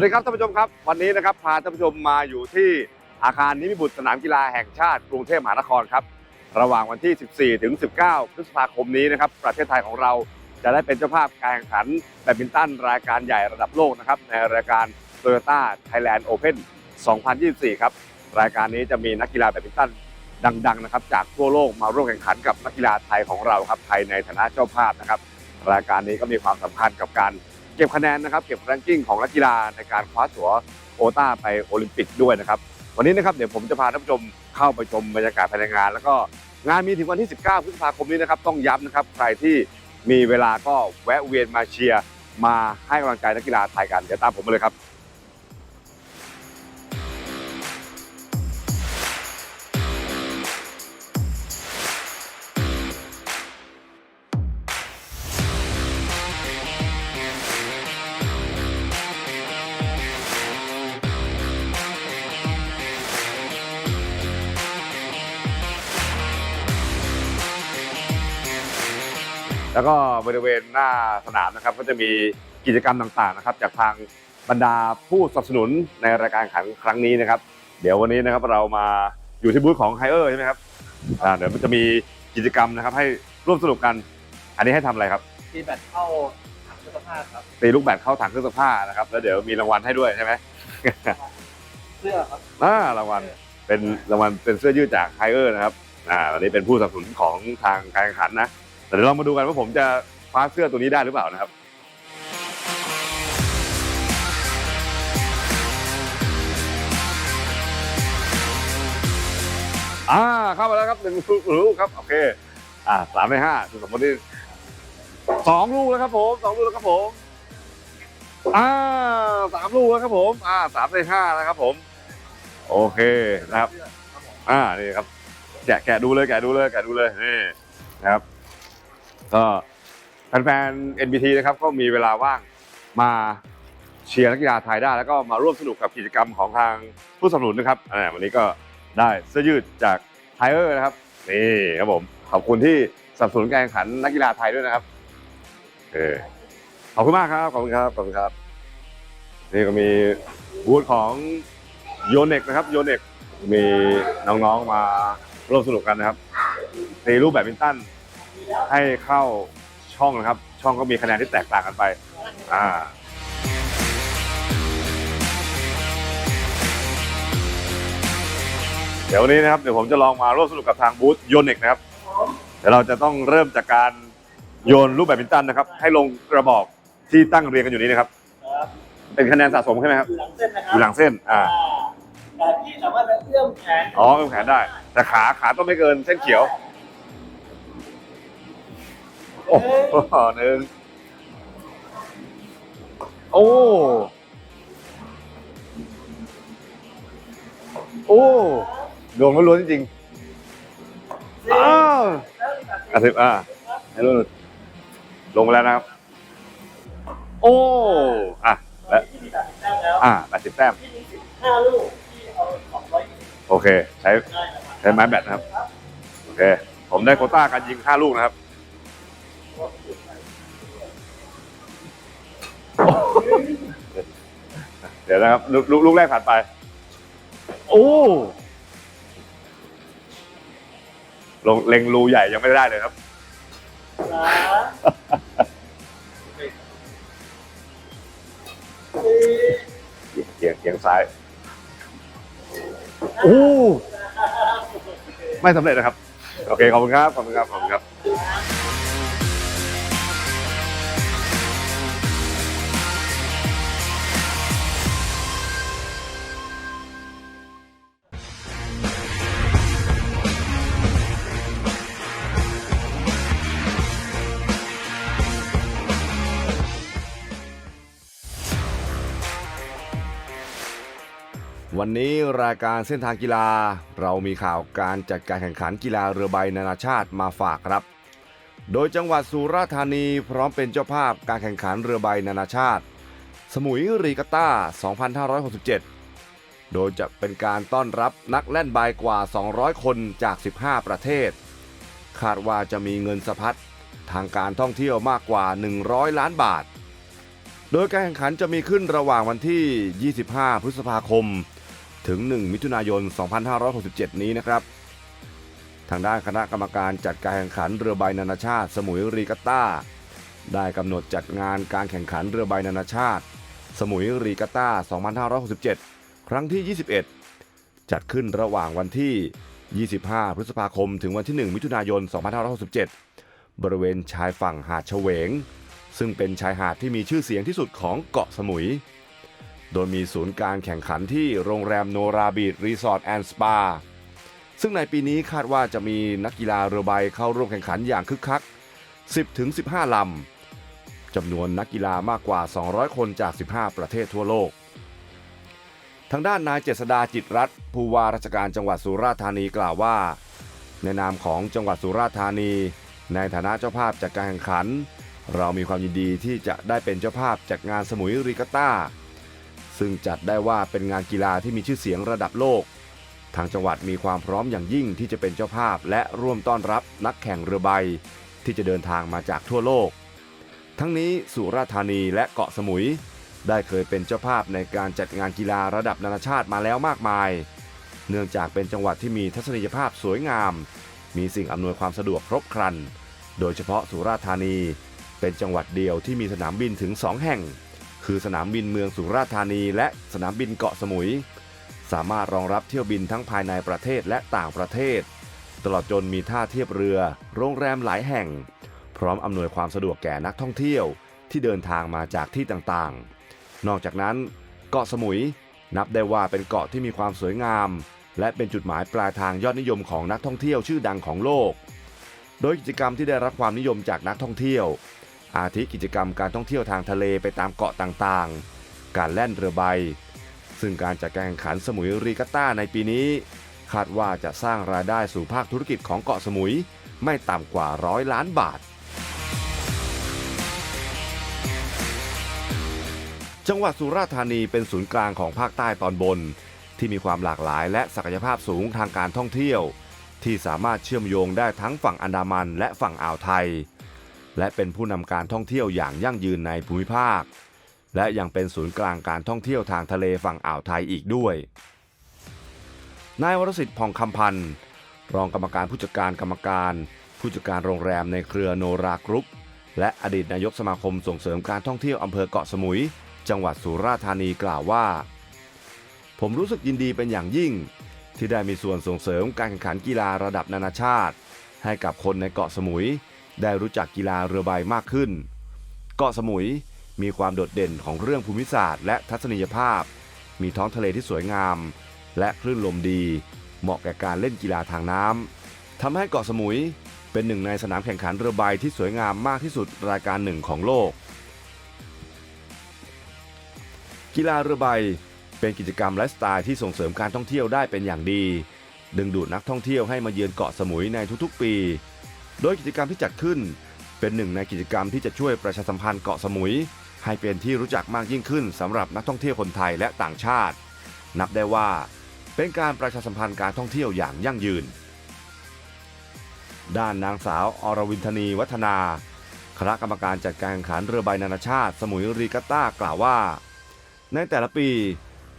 สวัสดีครับท่านผู้ชมครับ วันนี้นะครับพาท่านผู้ชมมาอยู่ที่อาคารนิมิบุตรสนามกีฬาแห่งชาติกรุงเทพมหานครครับ ระหว่างวันที่ 14 ถึง 19 พฤษภาคมนี้นะครับ ประเทศไทยของเราจะได้เป็นเจ้าภาพการแข่งขันแบดมินตันรายการใหญ่ระดับโลกนะครับ ในรายการ Toyota Thailand Open 2024 ครับ รายการนี้จะมีนักกีฬาแบดมินตันดังๆนะครับจากทั่วโลกมาร่วมแข่งขันกับนักกีฬาไทยของเราครับไทยในฐานะเจ้าภาพนะครับ รายการนี้ก็มีความสำคัญกับการ เก็บคะแนนนะครับ เก็บแรงกิ้งของนักกีฬาในการคว้าตั๋วโอต้าไปโอลิมปิกด้วยนะครับ วันนี้นะครับเดี๋ยวผมจะพาท่านผู้ชมเข้าไปชมบรรยากาศภายในงาน แล้วก็งานมีถึงวันที่ 19 พฤษภาคมนี้นะครับ ต้องย้ำนะครับ ใครที่มีเวลาก็แวะเวียนมาเชียร์มาให้กำลังใจนักกีฬาไทยกัน เดี๋ยวตามผมมาเลยครับ แล้วก็บริเวณหน้าสนามนะครับ ก็จะมีกิจกรรมต่างๆนะครับ จากทางบรรดาผู้สนับสนุนในรายการแข่งขันครั้งนี้นะครับ เดี๋ยววันนี้นะครับเรามาอยู่ที่บูธของไฮเออร์ใช่ไหมครับอ่าเดี๋ยวมันจะมีกิจกรรมนะครับ ให้ร่วมสนุกกัน อันนี้ให้ทำอะไรครับตีแบตเข้าถังเครื่องซักผ้าครับตีลูกแบดเข้าถังเครื่องซักผ้านะครับ แล้วเดี๋ยวมีรางวัลให้ด้วยใช่ไหม เสื้อครับ อ่ารางวัลเป็นรางวัลเป็นเสื้อยืดจากไฮเออร์นะครับอ่าอันนี้เป็นผู้สนับสนุนของทางการแข่งขันนะ แต่เดี๋ยวเรามาดูกันว่าผมจะคว้าเสื้อตัวนี้ได้หรือเปล่านะครับอ่าเข้ามาแล้วครับหนึ่งลูกครับโอเค อ่าสามในห้าสมมติสองลูกแล้วครับผมสองลูกแล้วครับผมอ่าสามลูกแล้วครับผม อ่าสามในห้าแล้วครับผม โอเคนะครับ อ่านี่ครับ แกะแกะดูเลยแกะดูเลยแกะดูเลยนี่นะครับ ก็แฟนๆ NBT นะครับก็มีเวลาว่างมาเชียร์นักกีฬาไทยได้ แล้วก็มาร่วมสนุกกับกิจกรรมของทางผู้สนับสนุนนะครับวันนี้ก็ได้เสื้อยืดจากไทเออร์นะครับนี่ครับผมขอบคุณที่สนับสนุนการแข่งขันนักกีฬาไทยด้วยนะครับเออขอบคุณมากครับขอบคุณครับขอบคุณครับ นี่ก็มีบูธของโยเน็กนะครับโยเน็กมีน้องๆมาร่วมสนุกกันนะครับตีรูปแบดมินตัน ให้เข้าช่องนะครับ ช่องก็มีคะแนนที่แตกต่างกันไป อ่าเดี๋ยววันนี้นะครับเดี๋ยวผมจะลองมาร่วมสนุกกับทางบูธโยนเน็กนะครับ เดี๋ยวเราจะต้องเริ่มจากการโยนลูกแบดมินตันนะครับ ให้ลงกระบอกที่ตั้งเรียงกันอยู่นี้นะครับครับเป็นคะแนนสะสมใช่ไหมครับอยู่หลังเส้นนะคอรับยู่หลังเส้นอ่าแต่พี่สามารถจะเอื้อมแขนอ๋อเอื้อมแขนได้ แต่ขาขาต้องไม่เกินเส้นเขียว โอ้โหหนึ่งโอ้โอ้ดวงล้วนๆจริงๆอ้าวอาสิบอ่าให้ลุ้นลงไปแล้วนะครับ โอ้อะและที่มีตัดแต้มแล้วอ่าแปดสิบแต้มที่มีสิบห้าลูกที่เอาสองร้อยยี่สิบโอเค ใช้ได้นะครับใช้ไม้แบตนะครับ โอเค ผมได้โควต้าการยิงห้าลูกนะครับ เดี๋ยวนะครับลูกลูกลูกแรกผ่านไป โอ้ลงเล็งรูใหญ่ยังไม่ได้เลยครับสามสี่เกียงเกียงซ้าย โอ้ไม่สำเร็จนะครับ โอเค ขอบคุณครับ ขอบคุณครับ ขอบคุณครับ วันนี้รายการเส้นทางกีฬา เรามีข่าวการจัดการแข่งขันกีฬาเรือใบนานาชาติมาฝากครับ โดยจังหวัดสุราษฎร์ธานีพร้อมเป็นเจ้าภาพการแข่งขันเรือใบนานาชาติ สมุยรีกาต้า 2567 โดยจะเป็นการต้อนรับนักแล่นใบกว่า 200 คนจาก 15 ประเทศ คาดว่าจะมีเงินสะพัดทางการท่องเที่ยวมากกว่า 100 ล้านบาท โดยการแข่งขันจะมีขึ้นระหว่างวันที่ 25 พฤษภาคม ถึง 1 มิถุนายน 2567 นี้นะครับ ทางด้านคณะกรรมการจัดการแข่งขันเรือใบนานาชาติ สมุยรีกัตตาได้กำหนดจัดงานการแข่งขันเรือใบนานาชาติ สมุยรีกัตตา2567 ครั้งที่ 21 จัดขึ้นระหว่างวันที่ 25 พฤษภาคม ถึงวันที่ 1 มิถุนายน 2567 บริเวณชายฝั่งหาดเฉวง ซึ่งเป็นชายหาดที่มีชื่อเสียงที่สุดของเกาะสมุย โดยมีศูนย์การแข่งขันที่โรงแรมโนราบีดรีสอร์ทแอนด์สปาซึ่งในปีนี้คาดว่าจะมีนักกีฬาเรือใบเข้าร่วมแข่งขันอย่างคึกคัก 10-15 ลำ จำนวนนักกีฬามากกว่า 200 คนจาก 15 ประเทศทั่วโลก ทางด้านนายเจษดาจิตรัตน์ผู้ว่าราชการจังหวัดสุราษฎร์ธานีกล่าวว่า ในนามของจังหวัดสุราษฎร์ธานี ในฐานะเจ้าภาพจัดการแข่งขัน เรามีความยินดีที่จะได้เป็นเจ้าภาพจัดงานสมุยรีกัตตา ซึ่งจัดได้ว่าเป็นงานกีฬาที่มีชื่อเสียงระดับโลก ทางจังหวัดมีความพร้อมอย่างยิ่งที่จะเป็นเจ้าภาพ และร่วมต้อนรับนักแข่งเรือใบ ที่จะเดินทางมาจากทั่วโลก ทั้งนี้สุราษฎร์ธานีและเกาะสมุย ได้เคยเป็นเจ้าภาพในการจัดงานกีฬาระดับนานาชาติมาแล้วมากมาย เนื่องจากเป็นจังหวัดที่มีทัศนียภาพสวยงาม มีสิ่งอำนวยความสะดวกครบครัน โดยเฉพาะสุราษฎร์ธานี เป็นจังหวัดเดียวที่มีสนามบินถึง 2 แห่ง คือสนามบินเมืองสุราษฎร์ธานี และสนามบินเกาะสมุย สามารถรองรับเที่ยวบินทั้งภายในประเทศและต่างประเทศ ตลอดจนมีท่าเทียบเรือ โรงแรมหลายแห่ง พร้อมอำนวยความสะดวกแก่นักท่องเที่ยวที่เดินทางมาจากที่ต่างๆ นอกจากนั้น เกาะสมุยนับได้ว่าเป็นเกาะที่มีความสวยงาม และเป็นจุดหมายปลายทางยอดนิยมของนักท่องเที่ยวชื่อดังของโลก โดยกิจกรรมที่ได้รับความนิยมจากนักท่องเที่ยว อาทิกิจกรรมการท่องเที่ยวทางทะเลไปตามเกาะต่างๆ การแล่นเรือใบ ซึ่งการจัดการแข่งขันสมุยรีกัตตาในปีนี้ คาดว่าจะสร้างรายได้สู่ภาคธุรกิจของเกาะสมุยไม่ต่ำกว่าร้อยล้านบาท จังหวัดสุราษฎร์ธานีเป็นศูนย์กลางของภาคใต้ตอนบน ที่มีความหลากหลายและศักยภาพสูงทางการท่องเที่ยว ที่สามารถเชื่อมโยงได้ทั้งฝั่งอันดามันและฝั่งอ่าวไทย และเป็นผู้นำการท่องเที่ยวอย่างยั่งยืนในภูมิภาค และยังเป็นศูนย์กลางการท่องเที่ยวทางทะเลฝั่งอ่าวไทยอีกด้วย นายวรสิทธิ์พองคำพันธ์รองกรรมการผู้จัดการกรรมการ ผู้จัดการโรงแรมในเครือโนรากรุ๊ปและอดีตนายกสมาคมส่งเสริมการท่องเที่ยวอำเภอเกาะสมุย จังหวัดสุราษฎร์ธานีกล่าวว่า ผมรู้สึกยินดีเป็นอย่างยิ่ง ที่ได้มีส่วนส่งเสริมการแข่งขันกีฬาระดับนานาชาติ ให้กับคนในเกาะสมุย ได้รู้จักกีฬาเรือใบมากขึ้น เกาะสมุยมีความโดดเด่นของเรื่องภูมิศาสตร์และทัศนียภาพ มีท้องทะเลที่สวยงาม และคลื่นลมดี เหมาะแก่การเล่นกีฬาทางน้ำทำให้เกาะสมุยเป็นหนึ่งในสนามแข่งขันเรือใบที่สวยงามมากที่สุดรายการหนึ่งของโลก กีฬาเรือใบเป็นกิจกรรมไลฟ์สไตล์ที่ส่งเสริมการท่องเที่ยวได้เป็นอย่างดี ดึงดูดนักท่องเที่ยวให้มาเยือนเกาะสมุยในทุกๆปี โดยกิจกรรมที่จัดขึ้น เป็นหนึ่งในกิจกรรมที่จะช่วยประชาสัมพันธ์เกาะสมุย ให้เป็นที่รู้จักมากยิ่งขึ้นสำหรับนักท่องเที่ยวคนไทยและต่างชาติ นับได้ว่า เป็นการประชาสัมพันธ์การท่องเที่ยวอย่างยั่งยืน ด้านนางสาวอรวินทนีวัฒนา คณะกรรมการจัดการแข่งขันเรือใบนานาชาติ สมุยรีกัตตากล่าวว่า ในแต่ละปี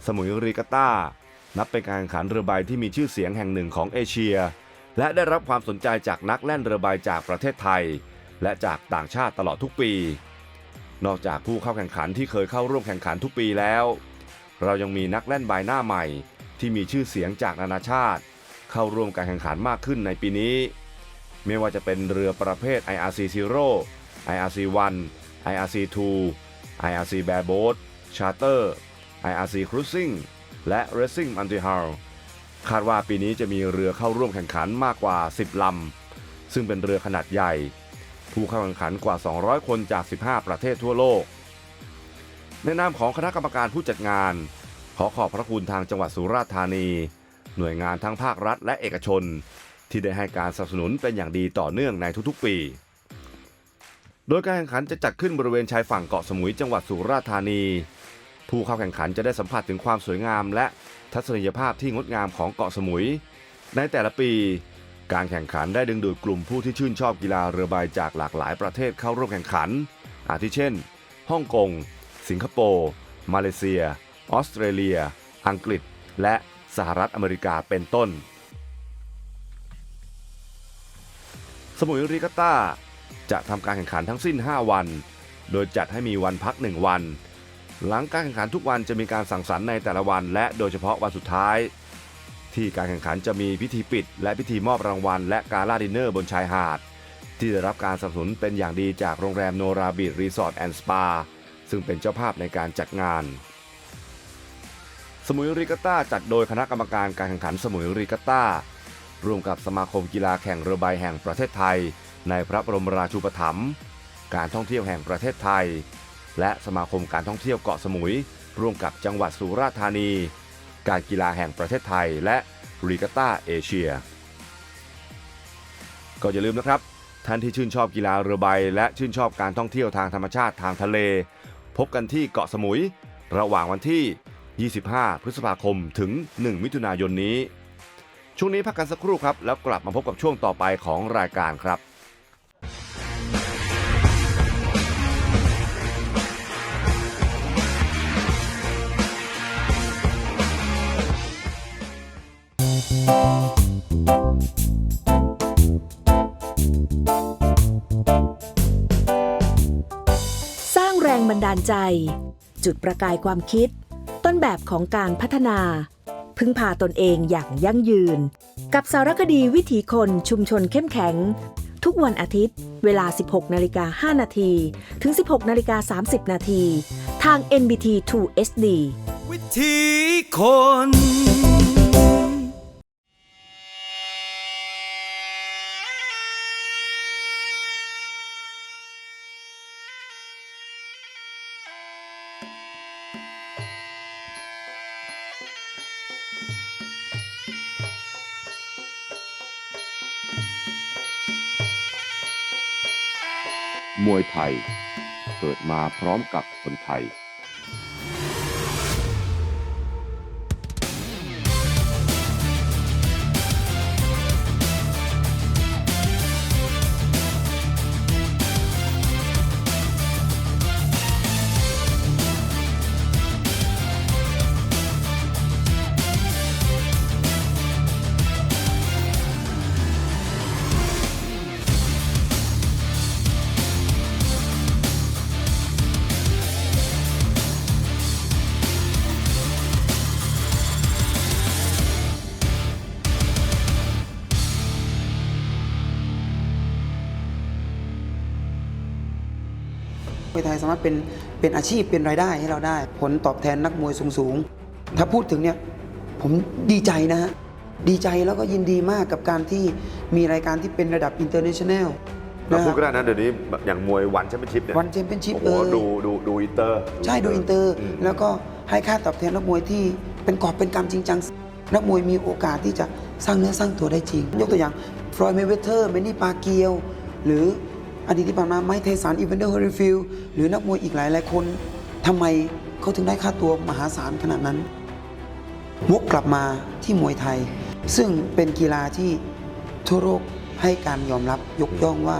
สมุยรีกัตตานับเป็นการแข่งขันเรือใบที่มีชื่อเสียงแห่งหนึ่งของเอเชีย และได้รับความสนใจจากนักแล่นเรือใบจากประเทศไทย และจากต่างชาติตลอดทุกปี นอกจากผู้เข้าแข่งขันที่เคยเข้าร่วมแข่งขันทุกปีแล้ว เรายังมีนักแล่นใบหน้าใหม่ ที่มีชื่อเสียงจากนานาชาติ เข้าร่วมการแข่งขันมากขึ้นในปีนี้ ไม่ว่าจะเป็นเรือประเภท IRC Zero IRC 1 IRC 2 IRC Bareboat Charter IRC Cruising และ Racing m o n t i h a l คาดว่าปีนี้จะมีเรือเข้าร่วมแข่งขันมากกว่า 10 ลำ ซึ่งเป็นเรือขนาดใหญ่ ผู้เข้าแข่งขันกว่า 200 คนจาก 15 ประเทศทั่วโลก ในนามของคณะกรรมการผู้จัดงาน ขอขอบพระคุณทางจังหวัดสุราษฎร์ธานี หน่วยงานทั้งภาครัฐและเอกชน ที่ได้ให้การสนับสนุนเป็นอย่างดีต่อเนื่องในทุกๆปี โดยการแข่งขันจะจัดขึ้นบริเวณชายฝั่งเกาะสมุยจังหวัดสุราษฎร์ธานี ผู้เข้าแข่งขันจะได้สัมผัสถึงความสวยงามและ ทัศนียภาพที่งดงามของเกาะสมุย ในแต่ละปี การแข่งขันได้ดึงดูดกลุ่มผู้ที่ชื่นชอบกีฬาเรือใบจากหลากหลายประเทศเข้าร่วมแข่งขัน อาทิเช่น ฮ่องกง สิงคโปร์ มาเลเซีย ออสเตรเลีย อังกฤษ และสหรัฐอเมริกาเป็นต้น สมุยริกาต้าจะทำการแข่งขันทั้งสิ้น 5 วัน โดยจัดให้มีวันพัก 1 วัน หลังการแข่งขันทุกวันจะมีการสั่งสรรค์ในแต่ละวัน และโดยเฉพาะวันสุดท้าย ที่การแข่งขันจะมีพิธีปิด และพิธีมอบรางวัล และการล่าดินเนอร์บนชายหาด ที่ได้รับการสนับสนุนเป็นอย่างดีจากโรงแรมโนราบีดรีสอร์ทแอนด์สปาซึ่งเป็นเจ้าภาพในการจัดงาน สมุยริกาต้าจัดโดยคณะกรรมการการแข่งขันสมุยริกาต้าร่วมกับสมาคมกีฬาแข่งเรือใบแห่งประเทศไทย ในพระบรมราชูปถัมภ์การท่องเที่ยวแห่งประเทศไทย และสมาคมการท่องเที่ยวเกาะสมุย ร่วมกับจังหวัดสุราษฎร์ธานี การกีฬาแห่งประเทศไทย และริกาต้าเอเชีย ก็อย่าลืมนะครับ ท่านที่ชื่นชอบกีฬาเรือใบ และชื่นชอบการท่องเที่ยวทางธรรมชาติทางทะเล พบกันที่เกาะสมุย ระหว่างวันที่ 25 พฤษภาคมถึง 1 มิถุนายนนี้ ช่วงนี้พักกันสักครู่ครับ แล้วกลับมาพบกับช่วงต่อไปของรายการครับ ใจ จุดประกายความคิด ต้นแบบของการพัฒนา พึ่งพาตนเองอย่างยั่งยืน กับสารคดีวิถีคนชุมชนเข้มแข็ง ทุกวันอาทิตย์ เวลา 16นาฬิกา5นาทีถึง 16นาฬิกา30นาทีทาง NBT 2 SD วิถีคน มวยไทย เกิดมาพร้อมกับคนไทย วยไทยสามารถเป็นเป็นอาชีพเป็นรายได้ให้เราได้ ผลตอบแทนนักมวยสูงๆ ถ้าพูดถึงเนี่ยผมดีใจนะฮะดีใจแล้วก็ยินดีมากกับการที่มีรายการที่เป็นระดับอินเตอร์เนชั่นแนลเราพูดก็ได้นะเดี๋ยวนี้อย่างมวยวันแชมเปี้ยนชิพเนี่ยวันแชมเปี้ยนชิพโอ้โหเอ่ยดูดูดูอินเตอร์ ใช่ดูอินเตอร์มแล้วก็ให้ค่าตอบแทนนักมวยที่เป็นกอบเป็นกำจริงจังนักมวยมีโอกาสที่จะสร้างเนื้อสร้างตัวได้จริง ยกตัวอย่างฟลอยด์เมเวเทอร์เมนนี่ปาเกียว หรือ อดีตที่ผ่านมาไมค์ไทสันอีเวนเดอร์เฮอริฟิลหรือนักมวยอีกหลายหลายคนทำไมเขาถึงได้ค่าตัวมหาศาลขนาดนั้นวกกลับมาที่มวยไทย ซึ่งเป็นกีฬาที่ทั่วโลกให้การยอมรับยกย่องว่า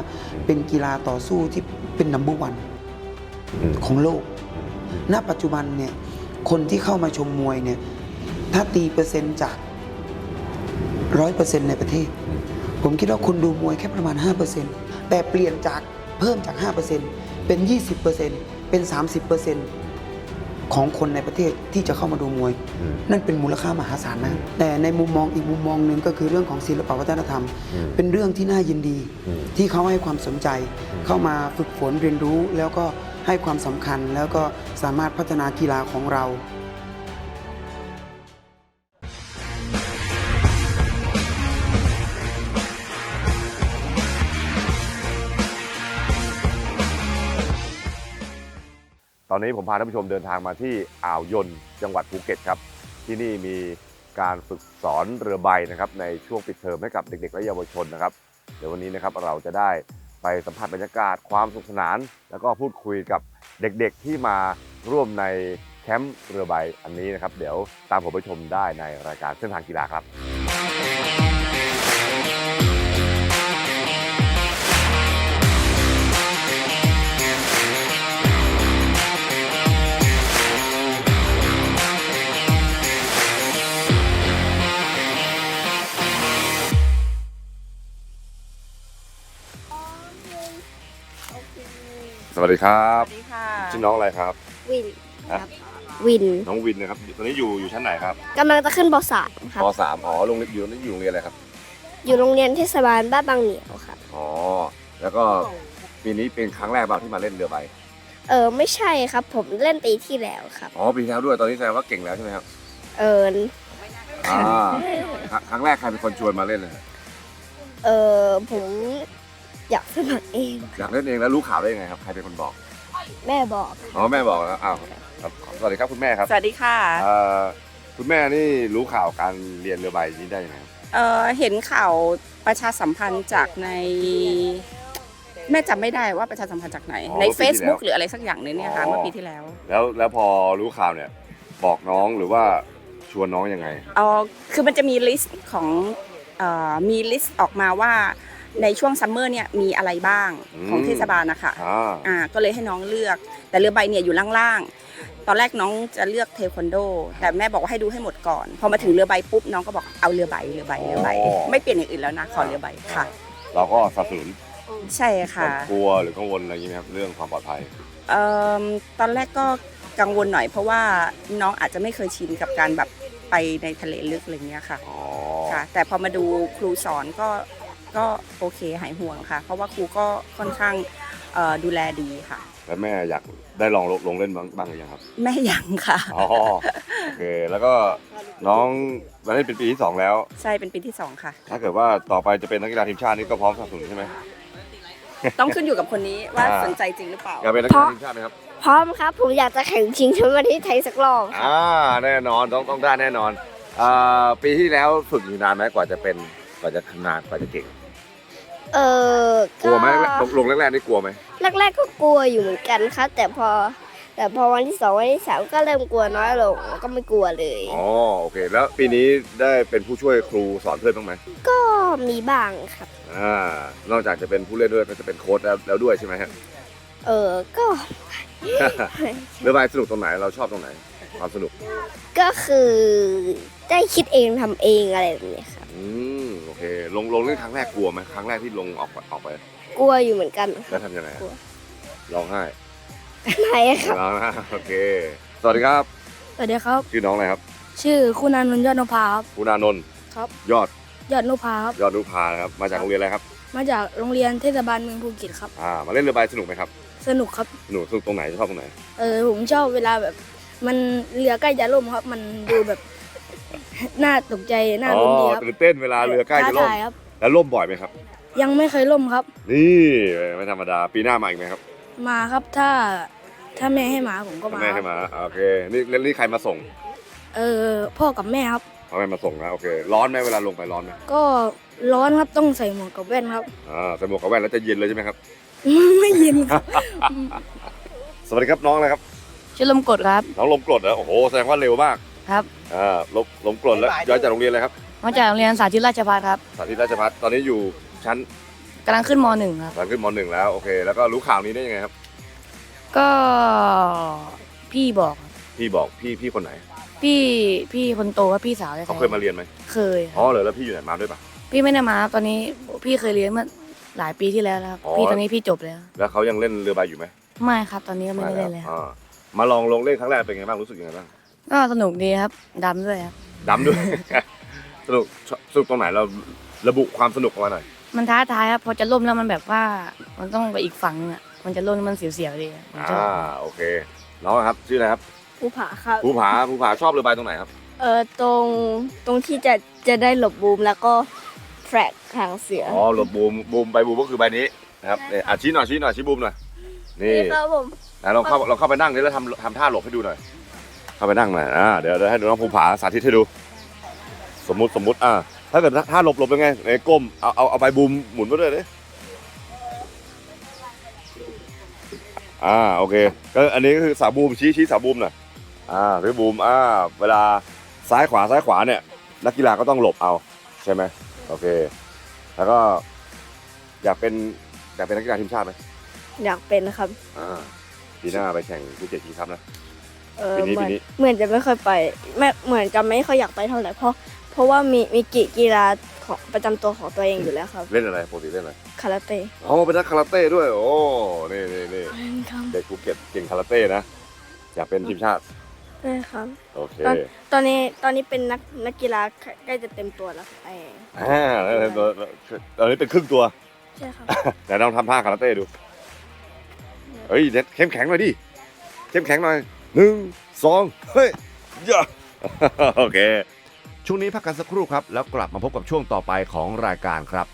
เป็นกีฬาต่อสู้ที่เป็นนัมเบอร์วันของโลก ณ ปัจจุบันเนี่ยคนที่เข้ามาชมมวยเนี่ยถ้าตีเปอร์เซ็นต์จากร้อยเปอร์เซ็นต์ในประเทศ ผมคิดว่าคนดูมวยแค่ประมาณ5% แต่เปลี่ยนจากเพิ่มจาก 5%เป็น 20%เป็น 30%ของคนในประเทศที่จะเข้ามาดูมวยอืมนั่นเป็นมูลค่ามหาศาลนะแต่ในมุมมองอีกมุมมองหนึ่งก็คือเรื่องของศิลปวัฒนธรรมอืมเป็นเรื่องที่น่ายินดีอืมที่เขาให้ความสนใจ เข้ามาฝึกฝนเรียนรู้แล้วก็ให้ความสำคัญแล้วก็สามารถพัฒนากีฬาของเรา ตอนนี้ผมพาท่านผู้ชมเดินทางมาที่อ่าวยนจังหวัดภูเก็ตครับ ที่นี่มีการฝึกสอนเรือใบนะครับในช่วงปิดเทอมให้กับเด็ก ๆ และเยาวชนนะครับ เดี๋ยววันนี้นะครับเราจะได้ไปสัมผัสบรรยากาศความสนุกสนาน แล้วก็พูดคุยกับเด็กๆที่มาร่วมในแคมป์เรือใบอันนี้นะครับ เดี๋ยวตามผมไปชมได้ในรายการเส้นทางกีฬาครับ วัสดีครับสวัสดีค่ะชื่อน้องอะไรครับ วินฮะครับวินน้องวินนะครับตอนนี้อยู่อยู่ชั้นไหนครับกำลังจะขึ้นปสามครับปสามอ๋อโรงเรียนอยู่อยู่โรงเรียนอะไรครับ อยู่โรงเรียนเทศบาลบ้านบางเหนียวครับอ๋อแล้วก็ปีนี้เป็นครั้งแรกเปล่าที่มาเล่นเรือใบเออไม่ใช่ครับ ผมเล่นปีที่แล้วครับอ๋อปีที่แล้วด้วยตอนนี้แสดงว่าเก่งแล้วใช่ไหมครับ เอออ่าครั้งครั้งแรกใครเป็นคนชวนมาเล่นเลยเออผม อยากสมัครเอง อยากเล่นเองแล้วรู้ข่าวได้ยังไงครับ ใครเป็นคนบอก แม่บอก อ๋อแม่บอกแล้วอ้าวครับสวัสดีครับคุณแม่ครับสวัสดีค่ะ เอ่อคุณแม่นี่รู้ข่าวการเรียนเรือใบนี้ได้ยังไงครับเอ่อเห็นข่าวประชาสัมพันธ์จากใน แม่จำไม่ได้ว่าประชาสัมพันธ์จากไหน ใน Facebook หรืออะไรสักอย่างหนึงเนี่ยค่ะเมื่อปีที่แล้วแล้วแล้วพอรู้ข่าวเนี่ยบอกน้องหรือว่าชวนน้องยังไง เอ๋อคือมันจะมีลิสต์ของเอ่อมีลิสต์ออกมาว่า ในช่วงซัมเมอร์เนี่ยมีอะไรบ้างอืมของเทศบาลนะคะอ่าอ่าก็เลยให้น้องเลือก แต่เรือใบเนี่ยอยู่ล่างๆ ตอนแรกน้องจะเลือกเทควันโด แต่แม่บอกว่าให้ดูให้หมดก่อน พอมาถึงเรือใบปุ๊บน้องก็บอกเอาเรือใบเรือใบเรือใบ ไม่เปลี่ยนอย่างอื่นแล้วนะขอเรือใบค่ะ เราก็สนับสนุนใช่ค่ะกลัวหรือกังวลอะไรอย่างนี้ไหมครับเรื่องความปลอดภัยเอิ่มตอนแรกก็กังวลหน่อยเพราะว่าน้องอาจจะไม่เคยชินกับการแบบไปในทะเลลึกอะไรเงี้ยค่ะอ๋อค่ะ แต่พอมาดูครูสอนก็ ก็โอเคหายห่วงค่ะ เพราะว่าครูก็ค่อนข้างเอ่อดูแลดีค่ะ แล้วแม่อยากได้ลองลงเล่นบ้างบ้างหรือยังครับ แม่ยังค่ะอ๋อโอเคแล้วก็น้องตอนนี้เป็นปีที่สองแล้ว ใช่เป็นปีที่สองค่ะ ถ้าเกิดว่าต่อไปจะเป็นนักกีฬาทีมชาตินี่ก็พร้อมสนับสนุนใช่ไหมต้องขึ้นอยู่กับคนนี้ว่าอ่าสนใจจริงหรือเปล่าอยากเป็นนักกีฬาทีมชาติไหมครับพร้อมครับ ผมอยากจะแข่งชิงแชมป์ประเทศไทยสักรอบครับอ่าแน่นอนต้องต้องได้แน่นอนอ่าปีที่แล้วฝึกอยู่นานไหมกว่าจะเป็นกว่าจะชำนาญกว่าจะเก่ง เออกลัวไหมลงลงแรกๆนี่กลัวไหมแรกๆก็กลัวอยู่เหมือนกันครับ แต่พอ แต่พอวันที่สองวันที่สามก็เริ่มกลัวน้อยลงแล้วก็ไม่กลัวเลย อ๋อโอเค แล้วปีนี้ได้เป็นผู้ช่วยครูสอนเพื่อนบ้างไหมก็มีบ้างครับ อ่านอกจากจะเป็นผู้เล่นด้วยก็จะเป็นโค้ชแล้วแล้วด้วยใช่ไหมฮะ เออก็ เรือใบสนุกตรงไหนเราชอบตรงไหน ความสนุกก็คือได้คิดเองทำเองอะไรแบบนี้ครับ อืมโอเค ลงลงเล่นครั้งแรกกลัวไหมครั้งแรกที่ลงออกไปออกไป กลัวอยู่เหมือนกันคแล้รัวบทำยังไงกลัว ร้องไห้ไหนครับ ร้องไห้โอเค สวัสดีครับ สวัสดีครับ ชื่อน้องอะไรครับชื่อคุณอานนท์ยอดนภาครับ คุณอานนท์ครับ ยอดยอดนภาครับ ยอดนุพานะครับ มาจากโรงเรียนอะไรครับ มาจากโรงเรียนเทศบาลเมืองภูเก็ตครับ อ่า มาเล่นเรือใบสนุกไหมครับ สนุกครับ สนุกสนุกตรงไหนชอบตรงไหน เออผมชอบเวลาแบบ มันเรือใกล้จะล่มครับ มันดูแบบ น่าตกใจน่าอ๋อลุ้นดีครับตื่นเต้นเวลาเรือใกล้จะล่มท้าทายครับ แล้วล่มบ่อยไหมครับ ยังไม่เคยล่มครับ นี่ไม่ธรรมดาปีหน้ามาอีกไหมครับมาครับถ้าถ้าแม่ให้มาผมก็มาแม่ให้มาโอเคนี่แล้วนี่ใครมาส่งเออพ่อกับแม่ครับพ่อแม่มาส่งนะโอเคร้อนไหมเวลาลงไปร้อนไหมก็ร้อนครับต้องใส่หมวกกับแว่นครับ อ่าใส่หมวกกับแว่นแล้วจะเย็นเลยใช่ไหมครับ ไม่เย็นครับสวัสดีครับน้องอะไรครับชื่อลมกดครับน้องลมกรดเหรอโอ้โหแสดงว่าเร็วมาก ครับอ่าลมลมกรดแล้วย้อยจากโรงเรียนอะไรครับมาจากโรงเรียนสาธิตราชภัฏครับสาธิตราชพัฒตอนนี้อยู่ชั้นกำลังขึ้นมหนึ่งครับตอนขึ้นมหนึ่งแล้วโอเค แล้วก็รู้ข่าวนี้ได้ยังไงครับ ก็พี่บอกพี่บอกพี่พี่คนไหนพี่พี่คนโตว่าพี่สาวแท้ๆเขาเคยมาเรียนไหมเคยคอ๋อรับเหรอแล้วพี่อยู่ไหนมาด้วยปะพี่ไม่ได้มาครับตอนนี้พี่เคยเรียนเมื่อหลายปีที่แล้วแล้วครับอ๋อพี่ตอนนี้พี่จบแล้ว แล้วเขายังเล่นเรือใบอยู่ไหมไม่ครับ ตอนนี้ก็ไม่ได้เล่นแล้ว อ่ามาลองลงเล่นครั้งแรกเป็นไงบ้างรู้สึกยังไงบ้าง ก็สนุกดีครับดำด้วยครับ ดำด้วย สนุกสนุกตรงไหนเราระบุความสนุกออกมาหน่อย มันท้าทายครับพอจะล่มแล้วมันแบบว่ามันต้องไปอีกฝั่งนึงอะมันจะล่มแล้วมันเสียวๆดีอะผมชอบอ่าโอเคน้องครับชื่ออะไรครับภูผาครับ ภูผาภูผาชอบเรือใบตรงไหนครับเออตรงตรงที่จะจะได้หลบบูมแล้วก็แทร็กทางเสืออ๋อหลบบูมบูมใบบูมก็คือใบนี้นะครับเนี่ยอะชี้หน่อยชี้หน่อยชี้บูมหน่อยนี่ครับผมอะเราเข้าเราเข้าไปนั่งนี่แล้วทำทำท่าหลบให้ดูหน่อย เข้าไปนั่งหน่อยอ่าเดี๋ยวเดี๋ยวให้ดูน้องภูผาสาธิตให้ดู สมมุติสมมุติอ่าถ้าเกิดท่าหลบหลบยังไงในก้มเอาเอาเอาใบบูมหมุนมาด้วยดิอ่าโอเคก็อันนี้ก็คือสาวบูมชี้ชี้สาวบูมหน่อยอ่าพี่บูมอ่าเวลาซ้ายขวาซ้ายขวาเนี่ยนักกีฬาก็ต้องหลบเอาใช่ไหมโอเค แล้วก็ อยากเป็นอยากเป็นนักกีฬาทีมชาติไหมอยากเป็นครับอ่าปีหน้าไปแข่งภูเก็ตทีครับนะเออปีนี้เหมือนปีนี้ เหมือนจะไม่ค่อยไปไม่เหมือนจะไม่ค่อยอยากไปเท่าไหร่เพราะเพราะว่ามีมีกีกีฬาของประจำตัวของตัวเองอยู่แล้วครับเล่นอะไรปกติเล่นอะไรคาราเต้อ๋อเป็นนักคาราเต้ด้วย โอ้นี่นี่นี่ครับเด็กภูเก็ตเก่งคาราเต้นะอยากเป็นทีมชาติ ใช่ครับ โอเคตอนตอนนี้ตอนนี้เป็นนักนักกีฬาใกล้จะเต็มตัวแล้วครับไอ้อ่าแล้วแล้วแล้วตอนนี้เป็นครึ่งตัวใช่ครับแต่ลองทำท่าคาราเต้ดูเฮ้ยเด็ดเข้มแข็งหน่อยดิเข้มแข็งหน่อย หนึ่งสองเฮ้ยย่าโอเค ช่วงนี้พักกันสักครู่ครับ แล้วกลับมาพบกับช่วงต่อไปของรายการครับ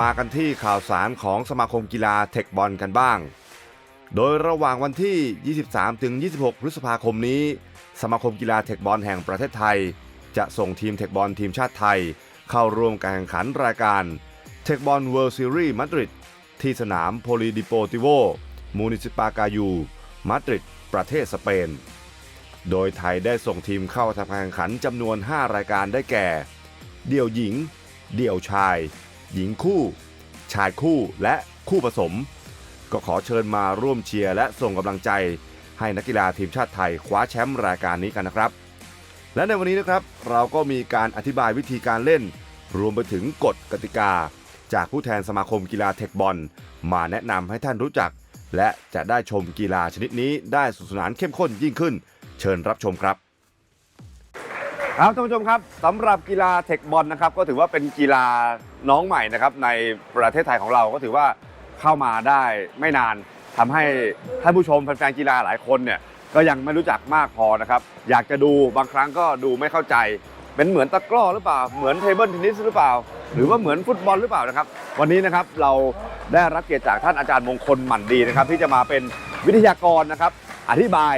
มากันที่ข่าวสารของสมาคมกีฬาเทคบอลกันบ้าง โดยระหว่างวันที่ 23ถึง26 พฤษภาคมนี้ สมาคมกีฬาเทคบอลแห่งประเทศไทย จะส่งทีมเทคบอลทีมชาติไทย เข้าร่วมการแข่งขันรายการเทคบอลเวิลด์ซีรีส์มาดริดที่สนามโพลีดิโปติโวมูนิซิปากายูมาดริดประเทศสเปน โดยไทยได้ส่งทีมเข้าทำการแข่งขันจำนวน 5 รายการได้แก่ เดี่ยวหญิง เดี่ยวชาย หญิงคู่ ชายคู่และคู่ผสม ก็ขอเชิญมาร่วมเชียร์และส่งกำลังใจ ให้นักกีฬาทีมชาติไทยคว้าแชมป์รายการนี้กันนะครับ และในวันนี้นะครับเราก็มีการอธิบายวิธีการเล่น รวมไปถึงกฎกติกา จากผู้แทนสมาคมกีฬาเทคบอลมาแนะนำให้ท่านรู้จัก และจะได้ชมกีฬาชนิดนี้ได้สนุกสนานเข้มข้นยิ่งขึ้น เชิญรับชมครับครับท่านผู้ชมครับสำหรับกีฬาเทคบอลนะครับก็ถือว่าเป็นกีฬาน้องใหม่นะครับในประเทศไทยของเราก็ถือว่าเข้ามาได้ไม่นาน ทำให้ท่านผู้ชมแฟนๆกีฬาหลายคนเนี่ยก็ยังไม่รู้จักมากพอนะครับ อยากจะดูบางครั้งก็ดูไม่เข้าใจ เป็นเหมือนตะกร้อหรือเปล่า เหมือนเทเบิลเทนนิสหรือเปล่า หรือว่าเหมือนฟุตบอลหรือเปล่านะครับ วันนี้นะครับเราได้รับเกียรติจากท่านอาจารย์มงคลหมั่นดีนะครับ ที่จะมาเป็นวิทยากรนะครับ อธิบาย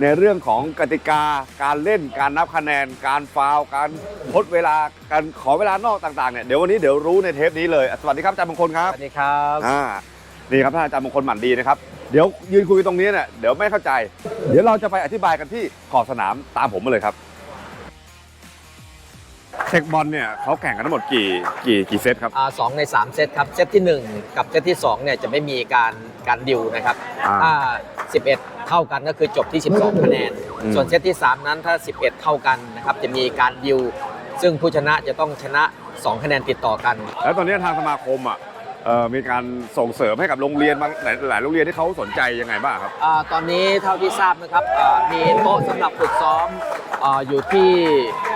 ในเรื่องของกติกา การเล่น การนับคะแนน การฟาวล์การทดเวลา การขอเวลานอกต่างๆเนี่ย เดี๋ยววันนี้เดี๋ยวรู้ในเทปนี้เลย สวัสดีครับอาจารย์มงคลครับ สวัสดีครับอ่า นี่ครับท่านอาจารย์มงคลหมั่นดีนะครับ เดี๋ยวยืนคุยกันตรงนี้เนี่ยเดี๋ยวไม่เข้าใจ เดี๋ยวเราจะไปอธิบายกันที่ขอบสนามตามผมมาเลยครับเทคบอลเนี่ยเขาแข่งกันทั้งหมดกี่กี่กี่เซตครับ อ่าสองใน 3 เซตครับ เซตที่ 1 กับเซตที่2เนี่ยจะไม่มีการการดิวนะครับ อ่าถ้า 11 เท่ากันก็คือจบที่ 12 คะแนน อืม ส่วนเซตที่ 3 นั้นถ้า 11 เท่ากันนะครับจะมีการดิว ซึ่งผู้ชนะจะต้องชนะ 2 คะแนนติดต่อกัน แล้วตอนนี้ทางสมาคมอะเอ่อ มีการส่งเสริมให้กับโรงเรียนบางหลายหลายโรงเรียนที่เขาสนใจยังไงบ้างครับอาตอนนี้เท่าที่ทราบนะครับอ่ามีโต๊ะสำหรับฝึกซ้อมอาอยู่ที่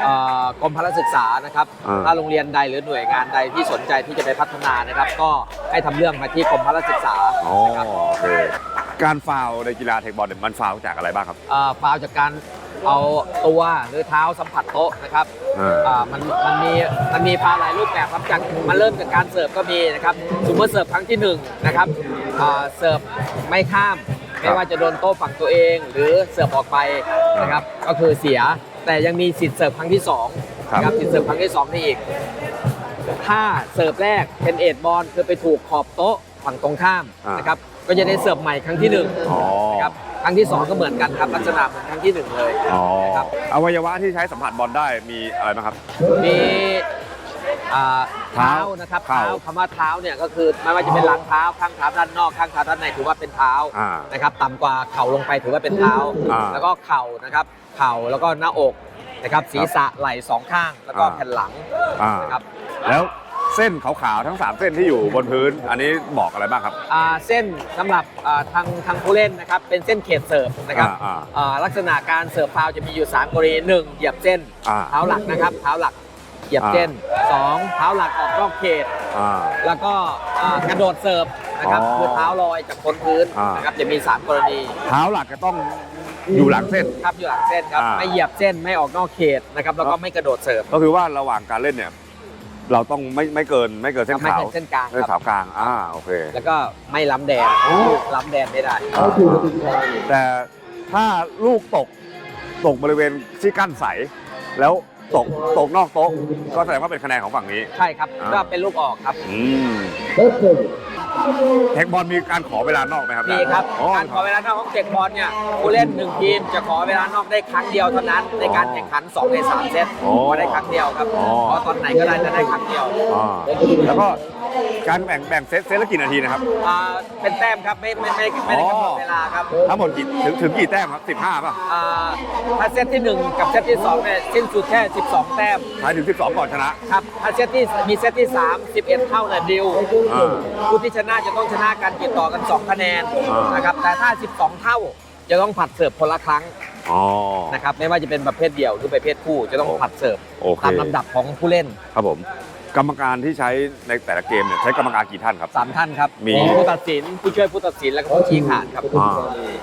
อ่ากรมพละศึกษานะครับ อ่า ถ้าโรงเรียนใดหรือหน่วยงานใดที่สนใจที่จะไปพัฒนานะครับ ก็ให้ทำเรื่องมาที่กรมพละศึกษาอ๋อนะครับโอเคการฟาวล์ในกีฬาเทคบอลเนี่ยมันฟาวล์จากอะไรบ้างครับ อ่าฟาวล์จากการ เอาตัวหรือเท้าสัมผัสโต๊ะนะครับอ่า อ่ามันมันมีมันมีฟาวล์หลายรูปแบบครับจากมันเริ่มจากการเสิร์ฟก็มีนะครับสมมติเสิร์ฟครั้งที่หนึ่งนะครับอ่าเสิร์ฟไม่ข้าม ไม่ว่าจะโดนโต๊ะฝั่งตัวเอง หรือเสิร์ฟออกไปนะครับก็คือเสียแต่ยังมีสิทธิ์เสิร์ฟครั้งที่สองนะครับสิทธิ์เสิร์ฟครั้งที่สองนี่อีก ถ้าเสิร์ฟแรกเป็นเอ็ดบอลคือไปถูกขอบโต๊ะฝั่งตรงข้ามอ่าน นะครับก็จะได้เสิร์ฟใหม่ครั้งที่หนึ่ง อ๋อ นะครับ ครั้งที่สองก็เหมือนกันครับลักษณะเหมือนครั้งที่หนึ่งเลยอ๋อนะครับอวัยวะที่ใช้สัมผัสบอลได้มีอะไรบ้างครับ มีอ่าเท้าเท้านะครับเท้าเท้าคำว่าเท้าเนี่ยก็คือไม่ว่าจะเป็นหลังเท้าข้างเท้าด้านนอกข้างเท้าด้านในถือว่าเป็นเท้าอ่านะครับต่ำกว่าเข่าลงไปถือว่าเป็นเท้าอ่าแล้วก็เข่านะครับเข่าแล้วก็หน้าอกนะครับศีรษะไหล่สองข้างแล้วก็อ่าแผ่นหลังอ่านะครับแล้ว เส้นขาวๆทั้ง 3 เส้นที่อยู่บนพื้น อันนี้บอกอะไรบ้างครับ อ่าเส้นสำหรับอ่าทางทางผู้เล่นนะครับเป็นเส้นเขตเสิร์ฟนะครับอ่าอ่าลักษณะการเสิร์ฟฟาวล์จะมีอยู่3กรณีหนึ่งเหยียบเส้นอ่า เท้าหลักนะครับเท้าหลักเหยียบเส้นสองเท้าหลักออกนอกเขต อ่า แล้วก็อ่ากระโดดเสิร์ฟนะครับอ๋อคือเท้าลอยจากบนพื้นอ่าน นะครับจะมี 3 กรณีเท้าหลักจะต้องอยู่หลังเส้น ครับอยู่หลังเส้นครับอ่า ไม่เหยียบเส้นไม่ออกนอกเขตนะครับแล้วก็ไม่กระโดดเสิร์ฟ ก็คือว่าระหว่างการเล่นเนี่ย เราต้องไม่ไม่เกินไม่เกินเส้นไม่ขาวเป็นเส้นกลางเส้นคขารับ วกลางอ่าโอเค แล้วก็ไม่ล้ำแดนล้ำแดนไม่ได้อ่าแต่ถ้าลูกตกตกบริเวณที่กั้นใส แล้วตกตกนอกโต๊ะก็แสดงว่าเป็นคะแนนของฝั่งนี้ ใช่ครับ อ่า ก็เป็นลูกออกครับ อืม เทคบอลมีการขอเวลานอกไหมครับมีครับอ๋อการขอเวลานอกของเจ็กบอลเนี่ยผู้เล่นหนึ่งทีมจะขอเวลานอกได้ครั้งเดียวเท่านั้นในการแข่งขัน2ใน3เซตอ๋อขอได้ครั้งเดียวครับอ๋อขอตอนไหนก็ได้จะได้ครั้งเดียวอ่าแล้วก็การแบ่งแบ่งเซตเซตละกี่นาทีนะครับ อ่าเป็นแต้มครับไม่ไม่ไม่ไม่ได้กำหนดเวลาครับทั้งหมดกี่ถึงถึงกี่แต้มครับ15ป่ะอ่าถ้าเซตที่1กับเซตที่2เนี่ยสิ้นสุดแค่ 12 แต้มท้ายถึง 12 ก่อนชนะ ครับถ้าเซตที่มีเซตที่ 3 11 เท่าเนี่ยดิวอ่าผู้ที่ชนะจะต้องชนะกันติดต่อกัน 2 คะแนนอ่าน นะครับแต่ถ้า 12 เท่าจะต้องผัดเสิร์ฟคนละครั้งอ๋อ นะครับไม่ว่าจะเป็นประเภทเดี่ยวหรือประเภทคู่จะต้องผัดเสิร์ฟโอเค ตามลำดับของผู้เล่น ครับผม กรรมการที่ใช้ในแต่ละเกมเนี่ยใช้กรรมการกี่ท่านครับ3ท่านครับมี ผู้ตัดสินผู้ช่วยผู้ตัดสินแล้วก็ผู้ชี้ขาดครับอ่า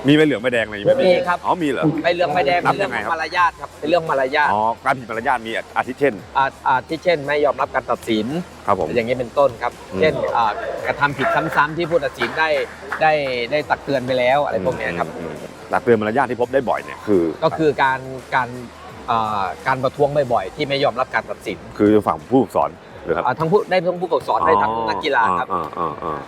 มีใบเหลืองใบแดงอะไรอย่างงี้ไหมมีครับ อ๋อมีเหรอใบเหลืองใบแดงนับเป็นเรื่องยังไงของครับ มารยาทครับเป็นเรื่องมารยาทอ๋อการผิดมารยาทมีอาทิเช่นอ่าอ่าที่เช่นไม่ยอมรับการตัดสิน ครับผม อย่างนี้เป็นต้นครับ อืม เช่นอ่ากระทำผิดซ้ำๆที่ผู้ตัดสินได้ได้ได้ตักเตือนไปแล้วอะไรพวกเนี้ยครับ อืมหลักเตือนมารยาทที่พบได้บ่อยเนี่ยคือก็คือการการอ่าการประท้วงบ่อยๆที่ไม่ยอมรับการตัดสิน คือฝั่งผู้ฝึกสอน หรือครับ อ่าทั้งผู้ได้ทั้งผู้ฝึกสอนได้ทั้งนักกีฬาครับ อ่าอ่าอ่า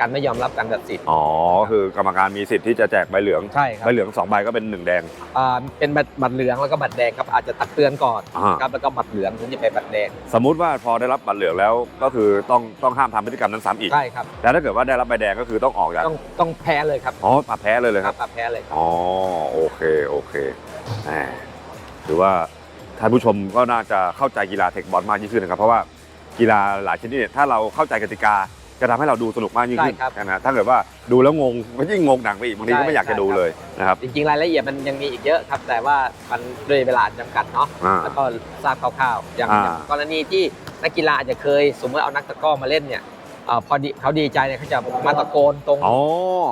การไม่ยอมรับการตัดสินอ๋อคือกรรมการมีสิทธิ์ที่จะแจกใบเหลืองใช่ครับใบเหลืองสองใบก็เป็นหนึ่งแดง อ่าเป็นบัตรบัตรเหลืองแล้วก็บัตรแดงครับอาจจะตักเตือนก่อนอ่า ครับแล้วก็บัตรเหลืองถึงจะเป็นบัตรแดงสมมุติว่าพอได้รับบัตรเหลืองแล้วก็คือต้องต้องห้ามทำพฤติกรรมนั้นซ้ำอีก ใช่ครับ แล้วถ้าเกิดว่าได้รับใบแดงก็คือต้องออกจากต้องต้องแพ้เลยครับอ๋อปรับแพ้เลยเลยครับ ปรับแพ้เลยครับ อ๋อโอเคโอเคแหมถือว่าท่านผู้ชมก็น่าจะเข้าใจกีฬาเทคบอลมากยิ่งขึ้นนะครับ เพราะว่า กีฬาหลายชนิดเนี่ยถ้าเราเข้าใจกติกาจะทำให้เราดูสนุกมากยิ่งขึ้นใช่ครับนะฮะถ้าเกิดว่าดูแล้วงงก็ยิ่งงงหนักไปอีกบางทีก็ไม่อยากจะดูเลยนะครับจริงๆ รายละเอียดมันยังมีอีกเยอะครับ แต่ว่ามันด้วยเวลาจำกัดเนาะอ่า แล้วก็ทราบคร่าวๆอย่างอ่า อย่างกรณีที่นักกีฬาอาจจะเคยสมมติเอานักตะกร้อมาเล่นเนี่ย เอ่อพอดีเขาดีใจเนี่ยเขาจะมาตะโกนตรงอ๋อ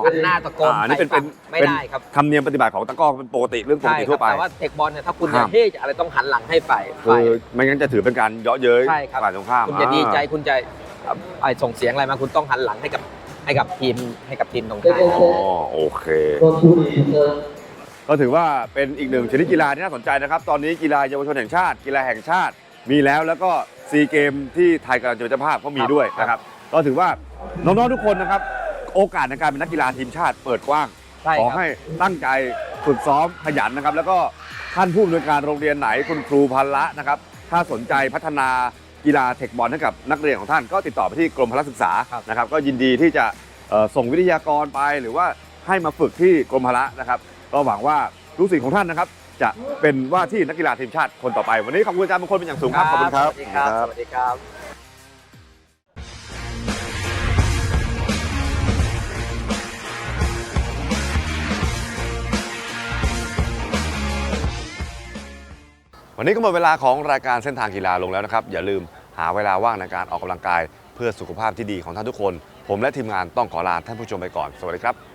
อันหน้าตะโกนอ่านี่เป็นเป็นไม่เป็นได้ครับธรรมเนียมปฏิบัติของตะกร้อเป็นปกติเรื่องปกใช่ติครัทั่บวไป แต่ว่าเทคบอลเนี่ยถ้าคุณครัจะบเฮ้จะอะไรต้องหันหลังให้ฝ่ายคืฝ่าย อไม่งั้นจะถือเป็นการเยาะเย้ยใช่ครับ ฝ่ายตรงข้ามคุณจะดีใจอ่าคุณจะเอ่อไอ้ส่งเสียงอะไรมาคุณต้องหันหลังให้กับให้กับทีมให้กับทีมตรงข้าม อ๋อโอเค ก็ถือว่าเป็นอีกหนึ่งชนิดกีฬาที่น่าสนใจนะครับ ตอนนี้กีฬาเยาวชนแห่งชาติ กีฬาแห่งชาติมีแล้วแล้วก็ซีเกมที่ไทยกำลังจะเป็นเจ้าภาพก็มีด้วยนะครับ ก็ถือว่าน้องๆทุกคนนะครับ โอกาสในการเป็นนักกีฬาทีมชาติเปิดกว้างใช่ขอครับให้ตั้งใจฝึกซ้อมขยันนะครับ แล้วก็ท่านผู้อำนวยการโรงเรียนไหนคุณครูพันละนะครับ ถ้าสนใจพัฒนากีฬาเทคบอลให้กับนักเรียนของท่านก็ติดต่อไปที่กรมพละศึกษานะครับ ก็ยินดีที่จะเอ่อส่งวิทยากรไปหรือว่าให้มาฝึกที่กรมพละนะครับ ก็หวังว่าลูกศิษย์ของท่านนะครับ จะเป็นว่าที่นักกีฬาทีมชาติคนต่อไป วันนี้ขอบคุณอาจารย์มงคลเป็นอย่างสูงครับขอบคุณครับ สวัสดีครับ สวัสดีครับ วันนี้ก็หมดเวลาของรายการเส้นทางกีฬาลงแล้วนะครับ อย่าลืมหาเวลาว่างในการออกกำลังกาย เพื่อสุขภาพที่ดีของท่านทุกคน ผมและทีมงานต้องขอลาท่านผู้ชมไปก่อน สวัสดีครับ